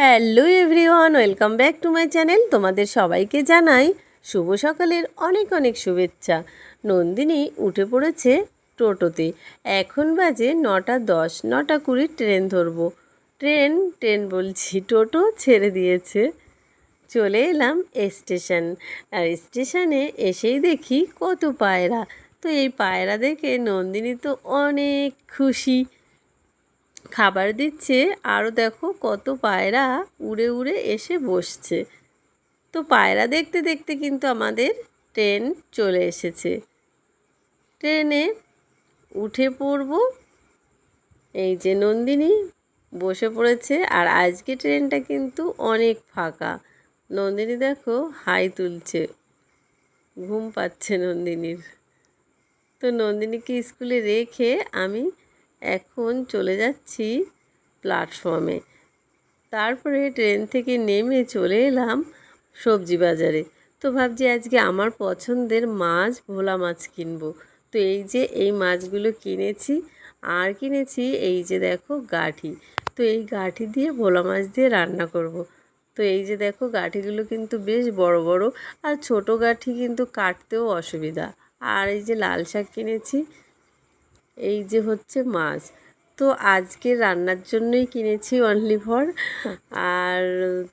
Hello everyone, welcome back to my channel. তোমাদের সবাইকে জানাই শুভ সকালের অনেক অনেক শুভেচ্ছা। নন্দিনী উঠে পড়েছে টোটোতে। এখন বাজে নটা দশ, নটা কুড়ি, ট্রেন ধরবো। ট্রেন ট্রেন বলছি, টোটো ছেড়ে দিয়েছে। চলে এলাম স্টেশন। আর স্টেশনে এসেই দেখি কত পায়রা। তো এই পায়রা দেখে নন্দিনী তো অনেক খুশি। খাবার দিচ্ছে আরও দেখো কত পায়রা উড়ে উড়ে এসে বসছে। তো পায়রা দেখতে দেখতে কিন্তু আমাদের ট্রেন চলে এসেছে। ট্রেনে উঠে পড়ব এই যে নন্দিনী বসে পড়েছে আর আজকে ট্রেনটা কিন্তু অনেক ফাঁকা। নন্দিনী দেখো হাই তুলছে, ঘুম পাচ্ছে নন্দিনীর। তো নন্দিনীকে স্কুলে রেখে আমি এখন চলে যাচ্ছি প্ল্যাটফর্মে তারপরে ট্রেন থেকে নেমে চলে এলাম সবজি বাজারে। তো ভাবছি আজকে আমার পছন্দের মাছ, ভোলা মাছ কিনবো। তো এই যে এই মাছগুলো কিনেছি, আর কিনেছি এই যে দেখো গাঠি। তো এই গাঠি দিয়ে ভোলা মাছ দিয়ে রান্না করব। তো এই যে দেখো গাঠিগুলো কিন্তু বেশ বড় বড়, আর ছোট গাঠি কিন্তু কাটতেও অসুবিধা। আর এই যে লাল শাক কিনেছি এই যে হচ্ছে মাছ। তো আজকে রান্নার জন্যই কিনেছি অনলি ফর আর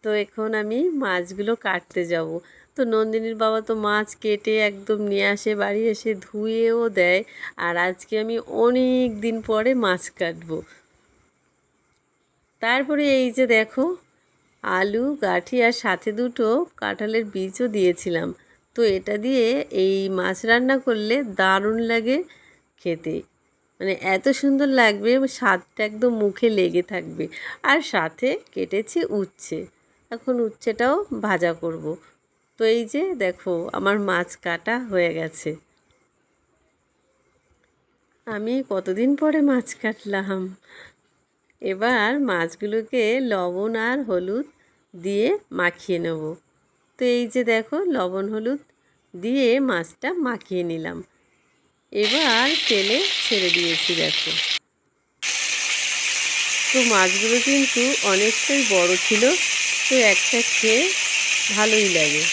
তো এখন আমি মাছগুলো কাটতে যাব। তো নন্দিনীর বাবা তো মাছ কেটে একদম নিয়ে আসে, বাড়ি এসে ধুয়েও দেয়। আর আজকে আমি অনেক দিন পরে মাছ কাটবো। তারপরে এই যে দেখো, আলু, গাঠি আর সাথে দুটো কাঁঠালের বীজও দিয়েছিলাম। তো এটা দিয়ে এই মাছ রান্না করলে দারুণ লাগে খেতে। মানে এত সুন্দর লাগবে, স্বাদটা একদম মুখে লেগে থাকবে। আর সাথে কেটেছি উচ্ছে। এখন উচ্ছেটাও ভাজা করব। তো এই যে দেখো, আমার মাছ কাটা হয়ে গেছে। আমি কতদিন পরে মাছ কাটলাম? এবার মাছগুলোকে লবণ আর হলুদ দিয়ে মাখিয়ে নেব। তো এই যে দেখো, লবণ হলুদ দিয়ে মাছটা মাখিয়ে নিলাম। এবার তেলে ছেড়ে দিয়েছি, দেখো। তো মাছগুলো কিন্তু অনেকটাই বড় ছিল, তো একটা খেয়ে ভালোই লাগে।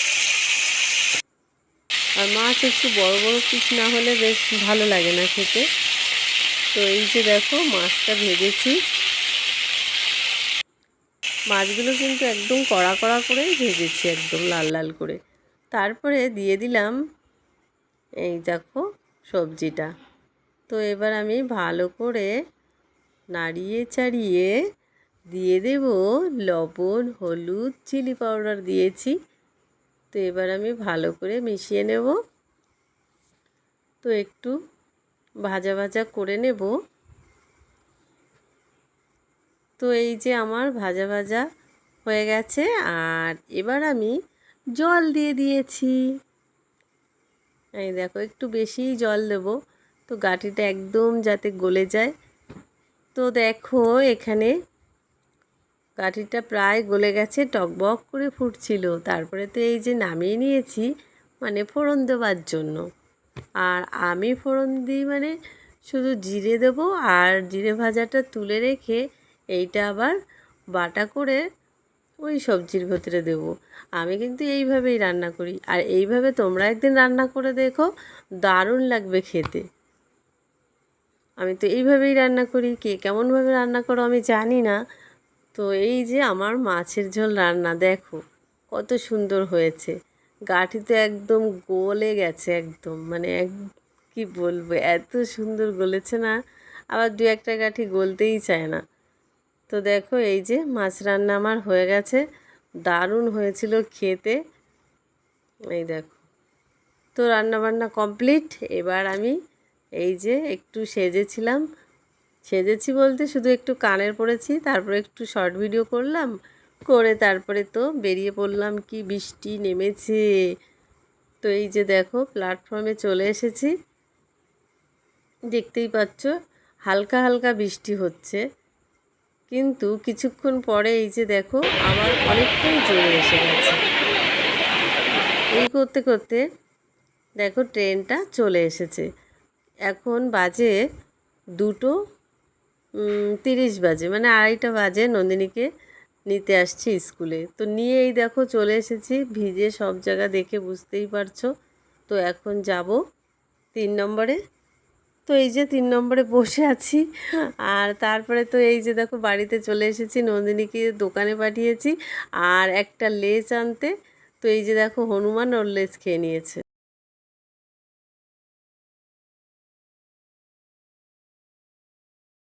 আর মাছ একটু বড় বড় পিস না হলে বেশ ভালো লাগে না খেতে। তো এই যে দেখো, মাছটা ভেজেছি। মাছগুলো কিন্তু একদম কড়া কড়া করেই ভেজেছি, একদম লাল লাল করে। তারপরে দিয়ে দিলাম, এই দেখো সবজিটা। তো এবার আমি ভালো করে নাড়িয়ে চাড়িয়ে দিয়ে দেব লবণ, হলুদ, চিলি পাউডার দিয়েছি। তো এবার আমি ভালো করে মিশিয়ে নেব। তো একটু ভাজা ভাজা করে নেব। তো এই যে আমার ভাজা ভাজা হয়ে গেছে, আর এবার আমি জল দিয়ে দিয়েছি। এই দেখো, একটু বেশিই জল দেব। তো গাটিটা একদম যাতে গলে যায়। তো দেখো, এখানে গাটিটা প্রায় গলে গেছে টকবক করে ফুটছিল। তারপরে তো এই যে নামিয়ে নিয়েছি মানে ফোড়ন দেওয়ার জন্য। আর আমি ফোড়ন দিই মানে শুধু জিরে দেব, আর জিরে ভাজাটা তুলে রেখে এইটা আবার বাটা করে ওই সবজির ভেতরে দেবো। আমি কিন্তু এইভাবেই রান্না করি। আর এইভাবে তোমরা একদিন রান্না করে দেখো, দারুণ লাগবে খেতে। আমি তো এইভাবেই রান্না করি। কে কেমনভাবে রান্না করো আমি জানি না। তো এই যে আমার মাছের ঝোল রান্না, দেখো কত সুন্দর হয়েছে। গাঠি তো একদম গলে গেছে একদম। মানে এক, কী বলব, এত সুন্দর গলেছে না? আবার দু একটা গাঠি গলতেই চায় না। তো দেখো এই যে মাছ রান্না আমার হয়ে গেছে। দারুণ হয়েছিল খেতে। এই দেখো। তো রান্নাবান্না কমপ্লিট। এবার আমি এই যে একটু সেজেছিলাম। সেজেছি বলতে শুধু একটু কানের পড়েছি, তারপরে একটু শর্ট ভিডিও করলাম। করে তারপরে তো বেরিয়ে পড়লাম কি বৃষ্টি নেমেছে। তো এই যে দেখো প্ল্যাটফর্মে চলে এসেছি। দেখতেই পাচ্ছ, হালকা হালকা বৃষ্টি হচ্ছে। কিন্তু কিছুক্ষণ পরে এই যে দেখো, আবার অনেকটাই জোরে এসে গেছে। এই করতে করতে দেখো ট্রেনটা চলে এসেছে। এখন বাজে দুটো তিরিশ বাজে মানে আড়াইটা বাজে নন্দিনীকে নিতে আসছি স্কুলে। তো নিয়ে এই দেখো চলে এসেছি, ভিজে সব জায়গা দেখে বুঝতেই পারছ। তো এখন যাব তিন নম্বরে। তো এই যে তিন নম্বরে বসে আছি। আর তারপরে তো এই যে দেখো বাড়িতে চলে এসেছি, নন্দিনীকে দোকানে পাঠিয়েছি। আর একটা লেস আনতে, তো এই যে দেখো হনুমান ওর লেস খেয়ে নিয়েছে।